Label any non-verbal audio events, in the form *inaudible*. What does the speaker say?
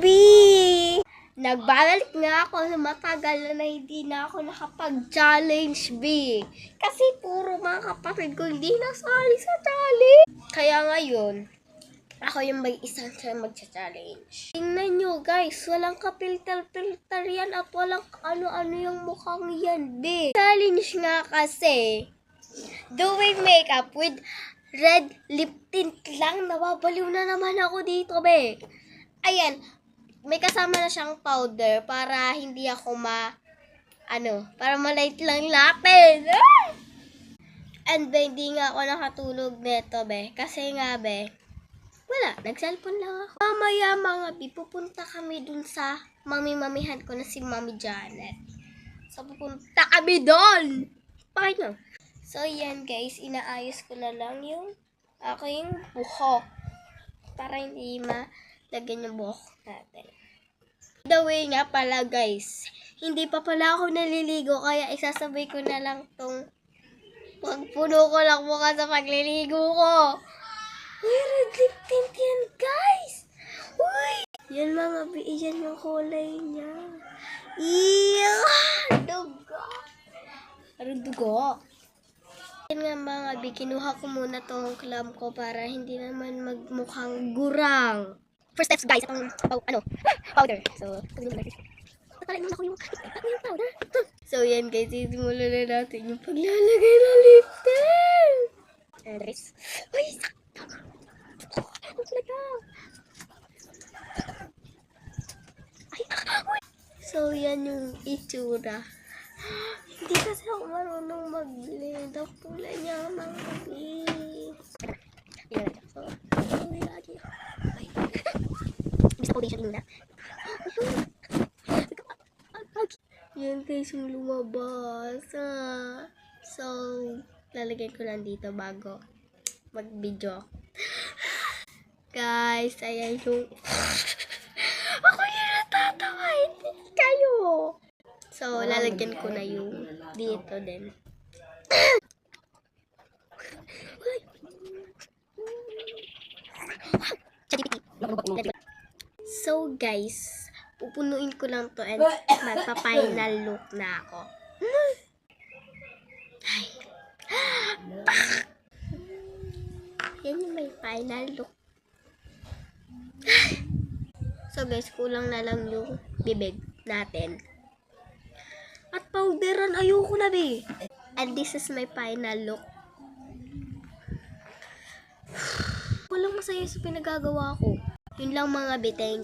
B! Nagbabalik nga ako sa matagal na hindi na ako nakapag-challenge, B. Kasi puro mga kapatid ko hindi nasali sa challenge. Kaya ngayon, ako yung may isang siya magcha-challenge. Tingnan nyo guys, walang kapilter-filter yan at walang ano-ano yung mukhang yan, B. Challenge nga kasi, doing makeup with red lip tint lang. Nababaliw na naman ako dito, be. Ayan, may kasama na siyang powder para hindi ako ma... Ano, para malight lang natin. Ah! And be, hindi nga ako nakatulog neto, be. Kasi nga, be, wala, nag-cellphone lang ako. Mamaya mga bi, pupunta kami dun sa mami-mamihan ko na si Mami Janet. So, pupunta kami doon! Paano? So, yan guys, inaayos ko na lang yung aking buhok. Para hindi malagyan yung buhok natin. The way nga pala guys, hindi pa pala ako naliligo kaya isasabay ko na lang tong pagpuno ko lang mukha sa pagliligo ko. Uy, red lip tint yan, guys! Uy! Yan mga bi, yan yung kulay niya. Iya! Dugo! Ano dugo? Yan nga mga bi, kinuha ko muna tong clam ko para hindi naman magmukhang gurang. First steps guys, itong pow- ano, *gasps* powder. So, tagulong natin. Patalain mo ako yung, yung powder. *laughs* So, yan guys, isimulan na natin yung paglalagay ng lip tint. And rest. *laughs* Uy. So, yan yung itsura. *gasps* Hindi kasi ako marunong mag-blend. Ang pula niya, mga kapi. Yan na So, ang lagi. Ay. Foundation muna. Yan guys, yung lumabas. Ah. So, lalagay ko lang dito bago mag-video. Guys, ayan yung... Ako yung natatawa, hindi kayo. So, lalagyan ko na yung dito din. So, guys, pupunuin ko lang to and *coughs* magpa-final look na ako. Ay. *gasps* Yan yung may final look. *sighs* So guys, kulang na lang yung bibig natin. At powderan, ayoko na be. And this is my final look. *sighs* Walang masaya sa pinagagawa ko. Yun lang mga biteng.